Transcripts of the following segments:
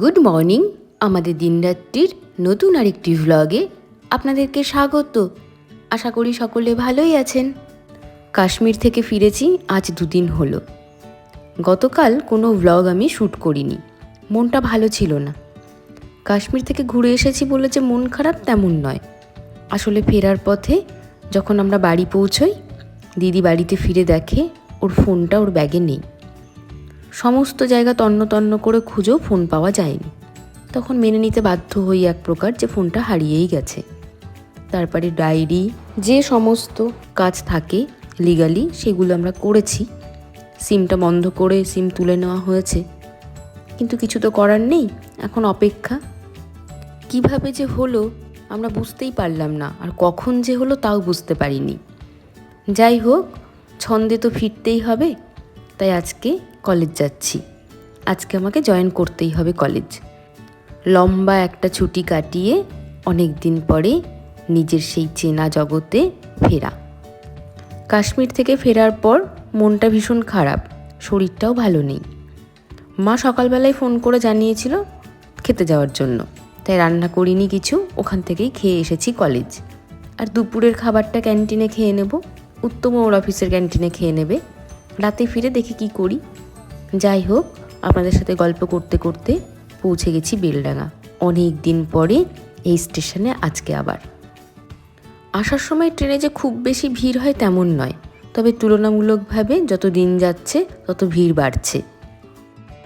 Good morning আমাদের দিনরাত্রির নতুন আরেকটি ভ্লগে আপনাদেরকে স্বাগত। আশা করি সকলে ভালোই আছেন। কাশ্মীর থেকে ফিরেছি, আজ দুদিন হলো। গতকাল কোনো ভ্লগ আমি শ্যুট করিনি। মনটা ভালো ছিল না। কাশ্মীর থেকে ঘুরে এসেছি বলে যে মন খারাপ তেমন নয়। আসলে ফেরার পথে যখন আমরা বাড়ি পৌঁছই, দিদি বাড়িতে ফিরে দেখে ওর ফোনটা ওর ব্যাগে নেই। সমস্ত জায়গা তন্ন তন্ন করে খুঁজেও ফোন পাওয়া যায়নি। তখন মেনে নিতে বাধ্য হই এক প্রকার যে ফোনটা হারিয়েই গেছে। তারপরে ডায়েরি, যে সমস্ত কাজ থাকে, লিগালি, সেগুলো আমরা করেছি। সিমটা বন্ধ করে সিম তুলে নেওয়া হয়েছে। কিন্তু কিছু তো করার নেই, এখন অপেক্ষা। কীভাবে যে হলো, আমরা বুঝতেই পারলাম না, আর কখন যে হলো তাও বুঝতে পারিনি। যাই হোক, ছন্দে তো ফিরতেই হবে, তাই আজকে কলেজ যাচ্ছি। আজকে আমাকে জয়েন করতেই হবে কলেজ। লম্বা একটা ছুটি কাটিয়ে অনেক দিন পরে নিজের সেই চেনা জগতে ফেরা। কাশ্মীর থেকে ফেরার পর মনটা ভীষণ খারাপ, শরীরটাও ভালো নেই। মা সকালবেলায় ফোন করে জানিয়েছিল খেতে যাওয়ার জন্য। তাই রান্না করিনি কিছু, ওখান থেকেই খেয়ে এসেছি কলেজ। আর দুপুরের খাবারটা ক্যান্টিনে খেয়ে নেব, উত্তম ওর অফিসের ক্যান্টিনে খেয়ে নেবে। রাতে ফিরে দেখি কি করি। যাই হোক, আপনাদের সাথে গল্প করতে করতে পৌঁছে গেছি বেলডাঙা অনেক দিন পরে এই স্টেশনে, আজকে আবার। আসার সময় ট্রেনে যে খুব বেশি ভিড় হয় তেমন নয়, তবে তুলনামূলকভাবে যত দিন যাচ্ছে, তত ভিড় বাড়ছে।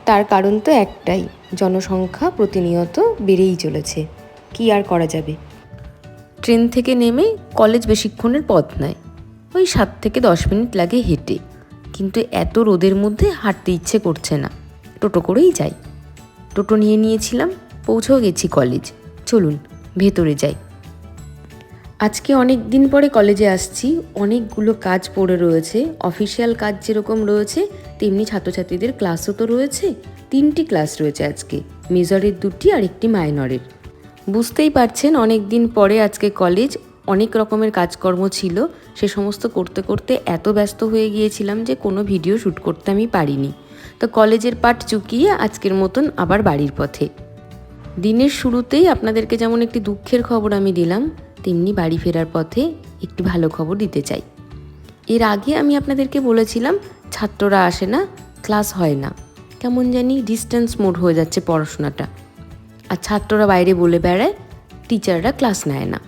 তার কারণ তো একটাই, জনসংখ্যা প্রতিনিয়ত বেড়েই চলেছে। কি আর করা যাবে? ট্রেন থেকে নেমে কলেজ বেশিক্ষণের পথ নয়, ওই সাত থেকে দশ মিনিট লাগে হেঁটে। কিন্তু এত রোদের মধ্যে হাঁটতে ইচ্ছে করছে না। টোটো করেই যাই। টোটো নিয়ে নিয়েছিলাম, পৌঁছেও গেছি কলেজ চলুন, ভেতরে যাই। আজকে অনেক দিন পরে কলেজে আসছি। অনেকগুলো কাজ পড়ে রয়েছে। অফিসিয়াল কাজ যেরকম রয়েছে, তেমনি ছাত্রছাত্রীদের ক্লাসও তো রয়েছে। তিনটি ক্লাস রয়েছে আজকে মেজরের দুটি আর একটি মাইনরের বুঝতেই পারছেন অনেক দিন পরে আজকে কলেজ অনেক রকমের কাজকর্ম ছিল। সে সমস্ত করতে করতে এত ব্যস্ত হয়ে গিয়েছিলাম যে কোনো ভিডিও শ্যুট করতে আমি পারিনি। তো কলেজের পাঠ চুকিয়ে আজকের মতন আবার বাড়ির পথে। দিনের শুরুতেই আপনাদেরকে যেমন একটি দুঃখের খবর আমি দিলাম, তেমনি বাড়ি ফেরার পথে একটি ভালো খবর দিতে চাই। এর আগে আমি আপনাদেরকে বলেছিলাম, ছাত্ররা আসে না, ক্লাস হয় না। কেমন জানি ডিস্টেন্স মোড হয়ে যাচ্ছে পড়াশোনাটা। আর ছাত্ররা বাইরে বলে বেড়ায়, টিচাররা ক্লাস নেয় না।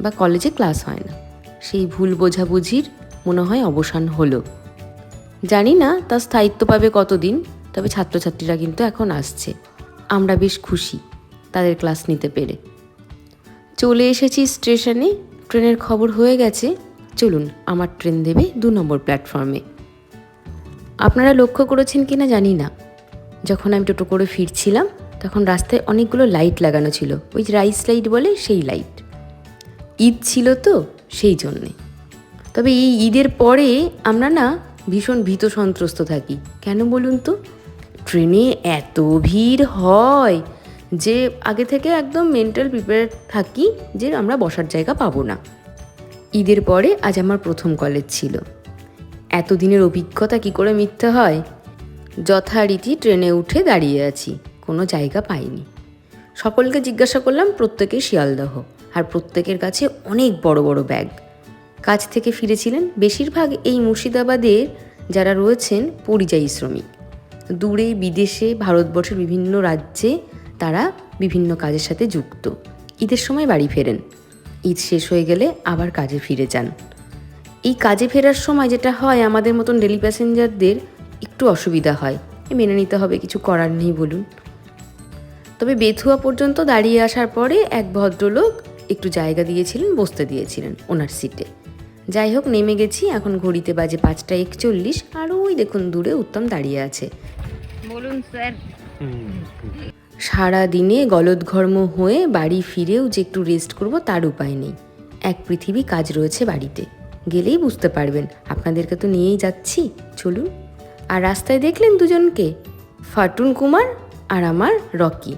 বা কলেজে ক্লাস হয় না। সেই ভুল বোঝাবুঝির, মনে হয়, অবসান হলো। জানি না তার স্থায়িত্ব পাবে কতদিন, তবে ছাত্রছাত্রীরা কিন্তু এখন আসছে। আমরা বেশ খুশি তাদের ক্লাস নিতে পেরে। চলে এসেছি স্টেশনে, ট্রেনের খবর হয়ে গেছে। চলুন, আমার ট্রেন দেবে দু নম্বর প্ল্যাটফর্মে। আপনারা লক্ষ্য করেছেন কি না জানি না। যখন আমি টোটো করে ফিরছিলাম, তখন রাস্তায় অনেকগুলো লাইট লাগানো ছিল। ওই রাইস লাইট বলে, সেই লাইট। ঈদ ছিল তো সেই জন্যে। তবে এই ঈদের পরে আমরা না ভীষণ ভীত সন্ত্রস্ত থাকি। কেন বলুন তো? ট্রেনে এত ভিড় হয় যে আগে থেকে একদম মেন্টাল প্রিপেয়ার থাকি যে আমরা বসার জায়গা পাবো না। ঈদের পরে আজ আমার প্রথম কলেজ ছিল। এতদিনের অভিজ্ঞতা কি করে মিথ্যে হয়? যথারীতি ট্রেনে উঠে দাঁড়িয়ে আছি, কোনো জায়গা পাইনি। সকলকে জিজ্ঞাসা করলাম প্রত্যেকে শিয়ালদহ। আর প্রত্যেকের কাছে অনেক বড় বড় ব্যাগ। কাজ থেকে ফিরেছিলেন বেশিরভাগ এই মুর্শিদাবাদের যারা রয়েছেন পরিযায়ী শ্রমিক। দূরে বিদেশে, ভারতবর্ষের বিভিন্ন রাজ্যে তারা বিভিন্ন কাজের সাথে যুক্ত। ঈদের সময় বাড়ি ফেরেন। ঈদ শেষ হয়ে গেলে আবার কাজে ফিরে যান। এই কাজে ফেরার সময় যেটা হয়, আমাদের মতন ডেলি প্যাসেঞ্জারদের একটু অসুবিধা হয়। মেনে নিতে হবে, কিছু করার নেই বলুন। তবে বেথুয়া পর্যন্ত দাঁড়িয়ে আসার পরে এক ভদ্রলোক একটু জায়গা দিয়েছিলেন বসতে দিয়েছিলেন ওনার সিটে। যাই হোক নেমে গেছি এখন ঘড়িতে বাজে পাঁচটা একচল্লিশ আর ওই দেখুন দূরে উত্তম দাঁড়িয়ে আছে। বলুন স্যার। সারা দিনে গলদঘর্ম হয়ে বাড়ি ফিরেও যে একটু রেস্ট করব তার উপায় নেই। এক পৃথিবী কাজ রয়েছে বাড়িতে। গেলেই বুঝতে পারবেন আপনাদেরকে তো নিয়েই যাচ্ছি চলুন। আর রাস্তায় দেখলেন দুজনকে ফাটুন কুমার আর আমার রকি।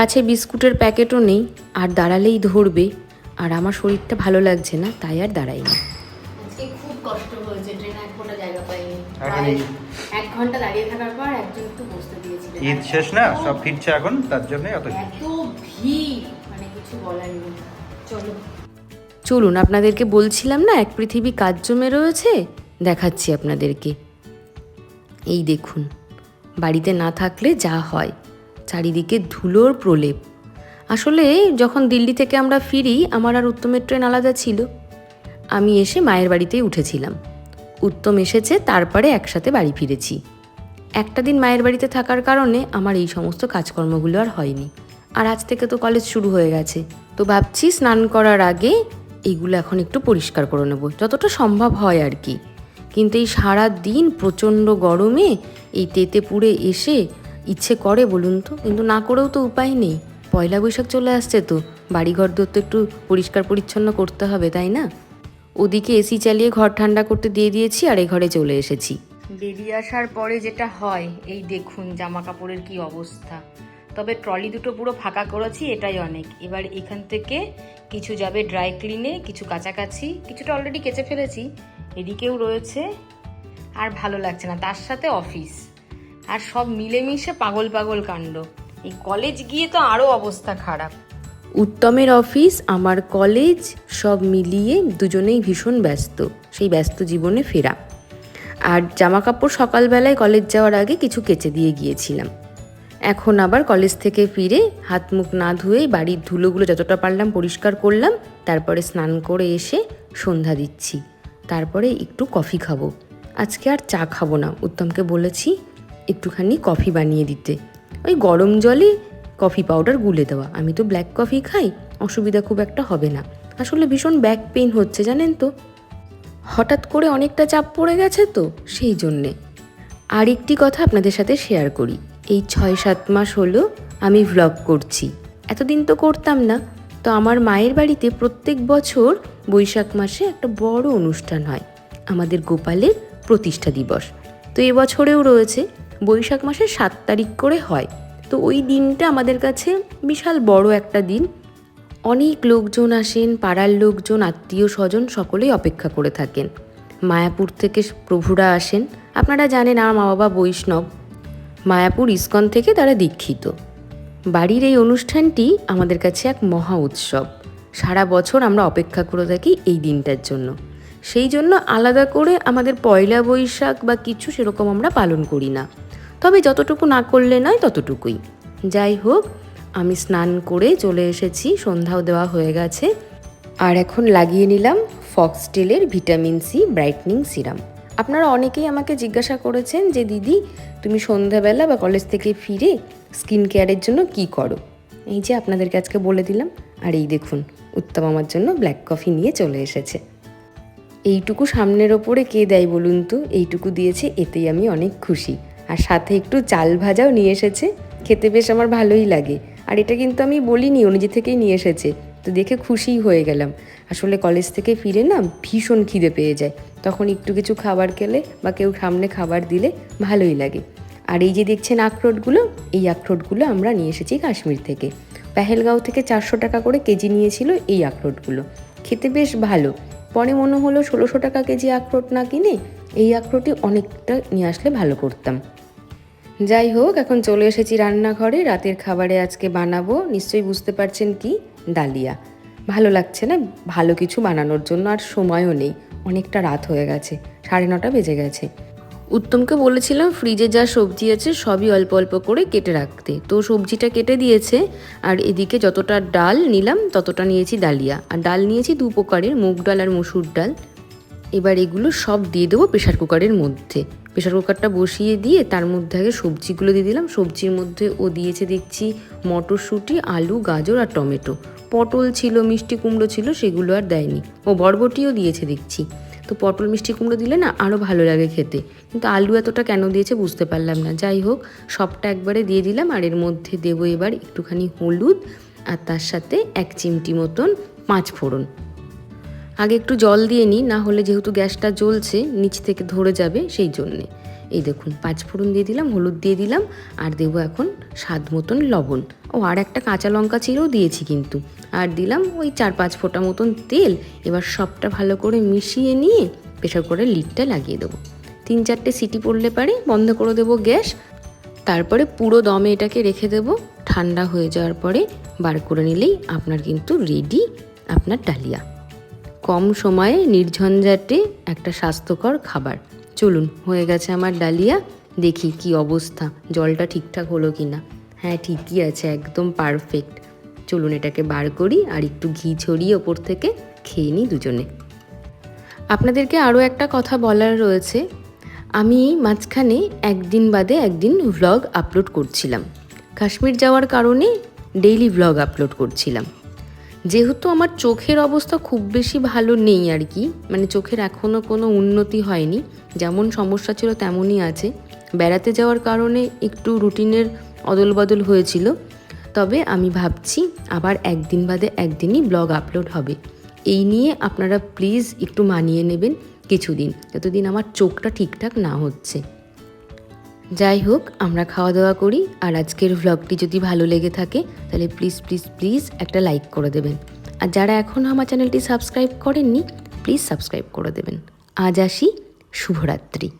কাছে বিস্কুটের প্যাকেটও নেই আর দাঁড়ালেই ধরবে। আর আমার শরীরটা ভালো লাগছে না তাই আর দাঁড়াইনি। আজকে খুব কষ্ট হয়েছে ট্রেনে এক ঘণ্টা জায়গা পাইনি। এক ঘণ্টা দাঁড়িয়ে থাকার পর একজন একটু বসতে দিয়েছিলেন। ঈদ শেষ না? সব ফিরছে এখন? তার জন্য অত এত ভিড় মানে কিছু বলার নেই। চলো। চলুন আপনাদেরকে বলছিলাম না এক পৃথিবী কাজ জমে রয়েছে? দেখাচ্ছি আপনাদেরকে। এই দেখুন বাড়িতে না থাকলে যা হয়। চারিদিকে ধুলোর প্রলেপ। আসলে যখন দিল্লি থেকে আমরা ফিরি, আমার আর উত্তমের ট্রেন আলাদা ছিল। আমি এসে মায়ের বাড়িতেই উঠেছিলাম। উত্তম এসেছে, তারপরে একসাথে বাড়ি ফিরেছি। একটা দিন মায়ের বাড়িতে থাকার কারণে আমার এই সমস্ত কাজকর্মগুলো আর হয়নি। আর আজ থেকে তো কলেজ শুরু হয়ে গেছে। তো ভাবছি স্নান করার আগে এইগুলো এখন একটু পরিষ্কার করে নেব। যতটা সম্ভব হয় আর কি। কিন্তু এই সারা দিন প্রচণ্ড গরমে এই তেতে পুড়ে এসে ইচ্ছে করে বলুন তো, কিন্তু না করেও তো উপায় নেই। পয়লা বৈশাখ চলে আসছে তো, বাড়িঘর দর তো একটু পরিষ্কার পরিচ্ছন্ন করতে হবে, তাই না? ওদিকে এসি চালিয়ে ঘর ঠান্ডা করতে দিয়ে দিয়েছি আর এ ঘরে চলে এসেছি। বেরিয়ে আসার পরে যেটা হয়, এই দেখুন জামা কাপড়ের কি অবস্থা। তবে ট্রলি দুটো পুরো ফাঁকা করেছি, এটাই অনেক। এবার এখান থেকে কিছু যাবে ড্রাই ক্লিনে, কিছু কাছাকাছি, কিছুটা অলরেডি কেচে ফেলেছি, এদিকেও রয়েছে, আর ভালো লাগছে না, তার সাথে অফিস। আর সব মিলেমিশে পাগল পাগল কাণ্ড। এই কলেজ গিয়ে তো আরও অবস্থা খারাপ। উত্তমের অফিস, আমার কলেজ, সব মিলিয়ে দুজনেই ভীষণ ব্যস্ত, সেই ব্যস্ত জীবনে ফেরা। আর জামা কাপড় সকালবেলায় কলেজ যাওয়ার আগে কিছু কেচে দিয়ে গিয়েছিলাম। এখন আবার কলেজ থেকে ফিরে হাত মুখ না ধুয়েই বাড়ির ধুলোগুলো যতটা পারলাম পরিষ্কার করলাম, তারপরে স্নান করে এসে সন্ধ্যা দিচ্ছি। তারপরে একটু কফি খাব। আজকে আর চা খাব না, উত্তমকে বলেছি একটুখানি কফি বানিয়ে দিতে। ওই গরম জলে কফি পাউডার গুলে দেওয়া। আমি তো ব্ল্যাক কফি খাই, অসুবিধা খুব একটা হবে না। আসলে ভীষণ ব্যাক পেইন হচ্ছে, জানেন তো? হঠাৎ করে অনেকটা চাপ পড়ে গেছে তো, সেই জন্যে। আর একটি কথা আপনাদের সাথে শেয়ার করি। এই ছয় সাত মাস হলো আমি ভ্লগ করছি। এতদিন তো করতাম না। তো আমার মায়ের বাড়িতে প্রত্যেক বছর বৈশাখ মাসে একটা বড় অনুষ্ঠান হয়। আমাদের গোপালের প্রতিষ্ঠা দিবস। তো এবছরেও রয়েছে। বৈশাখ মাসের সাত তারিখ করে হয়। তো ওই দিনটা আমাদের কাছে বিশাল বড় একটা দিন। অনেক লোকজন আসেন, পাড়ার লোকজন, আত্মীয় স্বজন সকলেই অপেক্ষা করে থাকেন। মায়াপুর থেকে প্রভুরা আসেন। আপনারা জানেন আমার মা বাবা বৈষ্ণব। মায়াপুর ইস্কন থেকে তারা দীক্ষিত। বাড়ির এই অনুষ্ঠানটি আমাদের কাছে এক মহা উৎসব। সারা বছর আমরা অপেক্ষা করে থাকি এই দিনটার জন্য। সেই জন্য আলাদা করে আমাদের পয়লা বৈশাখ বা কিছু সেরকম আমরা পালন করি না। তবে যতটুকু না করলে নয় ততটুকুই। যাই হোক, আমি স্নান করে চলে এসেছি, সন্ধ্যাও দেওয়া হয়ে গেছে। আর এখন লাগিয়ে নিলাম ফক্সটেলের ভিটামিন সি ব্রাইটনিং সিরাম। আপনারা অনেকেই আমাকে জিজ্ঞাসা করেছেন যে, দিদি, তুমি সন্ধ্যাবেলা বা কলেজ থেকে ফিরে স্কিন কেয়ারের জন্য কি করো? এই যে আপনাদেরকে আজকে বলে দিলাম। আর এই দেখুন, উত্তম আমার জন্য ব্ল্যাক কফি নিয়ে চলে এসেছে। এইটুকু সামনের ওপরে কে দেয় বলুন তো? এইটুকু দিয়েছে, এতেই আমি অনেক খুশি। আর সাথে একটু চাল ভাজাও নিয়ে এসেছে। খেতে বেশ আমার ভালোই লাগে। আর এটা কিন্তু আমি বলিনি, ও নিজে থেকেই নিয়ে এসেছে। তো দেখে খুশিই হয়ে গেলাম। আসলে কলেজ থেকে ফিরে না ভীষণ খিদে পেয়ে যায়। তখন একটু কিছু খাবার খেলে বা কেউ সামনে খাবার দিলে ভালোই লাগে। আর এই যে দেখছেন আখরোটগুলো, এই আখরোটগুলো আমরা নিয়ে এসেছি কাশ্মীর থেকে। পেহেলগাঁও থেকে চারশো টাকা করে কেজি নিয়েছিল এই আখরোটগুলো। খেতে বেশ ভালো। পরে মনে হলো ষোলোশো টাকা কেজি আখরোট না কিনে এই আখরোটই অনেকটা নিয়ে আসলে ভালো করতাম। যাই হোক, এখন চলে এসেছি রান্নাঘরে। রাতের খাবারে আজকে বানাবো। নিশ্চয়ই বুঝতে পারছেন কি? ডালিয়া। ভালো লাগছে না? ভালো কিছু বানানোর জন্য আর সময়ও নেই। অনেকটা রাত হয়ে গেছে। সাড়ে নটা বেজে গেছে। উত্তমকে বলেছিলাম, ফ্রিজে যা সবজি আছে, সবই অল্প অল্প করে কেটে রাখতে। তো সবজিটা কেটে দিয়েছে। আর এদিকে যতটা ডাল নিলাম, ততটা নিয়েছি ডালিয়া। আর ডাল নিয়েছি দু প্রকারের, মুগ ডাল আর মসুর ডাল। এবার এগুলো সব দিয়ে দেবো প্রেশার কুকারের মধ্যে। প্রেশার কুকারটা বসিয়ে দিয়ে তার মধ্যে আগে সবজিগুলো দিয়ে দিলাম। সবজির মধ্যে ও দিয়েছে দেখছি মটরশুঁটি, আলু, গাজর আর টমেটো। পটল ছিল, মিষ্টি কুমড়ো ছিল, সেগুলো আর দেয়নি। ও বরবটিও দিয়েছে দেখছি। তো পটল, মিষ্টি কুমড়ো দিলে না আরও ভালো লাগে খেতে। কিন্তু আলু এতটা কেন দিয়েছে বুঝতে পারলাম না। যাই হোক, সবটা একবারে দিয়ে দিলাম আর এর মধ্যে দেবো এবার একটুখানি হলুদ আর তার সাথে এক চিমটি মতন পাঁচ ফোড়ন। আগে একটু জল দিয়ে নিই, না হলে যেহেতু গ্যাসটা জ্বলছে, নিচ থেকে ধরে যাবে সেই জন্যে। এই দেখুন, পাঁচ ফোড়ন দিয়ে দিলাম, হলুদ দিয়ে দিলাম, আর দেবো এখন স্বাদ মতন লবণ। ও, আর একটা কাঁচা লঙ্কা ছিঁড়েও দিয়েছি কিন্তু। আর দিলাম ওই চার পাঁচ ফোঁটা মতন তেল, এবার সবটা ভালো করে মিশিয়ে নিয়ে প্রেশার করে লিডটা লাগিয়ে দেবো। তিন চারটে সিটি পড়লে পারে, বন্ধ করে দেবো গ্যাস। তারপরে পুরো দমে এটাকে রেখে দেব। ঠান্ডা হয়ে যাওয়ার পরে বার করে নিলেই আপনার কিন্তু রেডি আপনার ডালিয়া। কম সময়ে নির্ঝঞ্ঝাটে একটা স্বাস্থ্যকর খাবার। চলুন, হয়ে গেছে আমার ডালিয়া, দেখি কি অবস্থা। জলটা ঠিকঠাক হলো কি না হ্যাঁ ঠিকই আছে, একদম পারফেক্ট চলুন এটাকে বার করি আর একটু ঘি ছড়িয়ে ওপর থেকে খেয়ে নিই দুজনে। আপনাদেরকে আরও একটা কথা বলার রয়েছে। আমি মাঝখানে একদিন বাদে একদিন ভ্লগ আপলোড করছিলাম। কাশ্মীর যাওয়ার কারণে ডেইলি ভ্লগ আপলোড করছিলাম। যেহেতু আমার চোখের অবস্থা খুব বেশি ভালো নেই আর কি মানে চোখের এখনও কোনো উন্নতি হয়নি, যেমন সমস্যা ছিল তেমনই আছে। বেড়াতে যাওয়ার কারণে একটু রুটিনের অদল বদল হয়েছিল, তবে আমি ভাবছি আবার একদিন বাদে একদিনই ব্লগ আপলোড হবে। এই নিয়ে আপনারা প্লিজ একটু মানিয়ে নেবেন কিছুদিন, যতদিন আমার চোখটা ঠিকঠাক না হচ্ছে। যাই হোক, আমরা খাওয়া দাওয়া করি, আর আজকের ভ্লগটি যদি ভালো লেগে থাকে, তাহলে প্লিজ প্লিজ প্লিজ একটা লাইক করে দেবেন। আর যারা এখনও আমার চ্যানেলটি সাবস্ক্রাইব করেননি প্লিজ সাবস্ক্রাইব করে দেবেন। আজ আসি, শুভরাত্রি।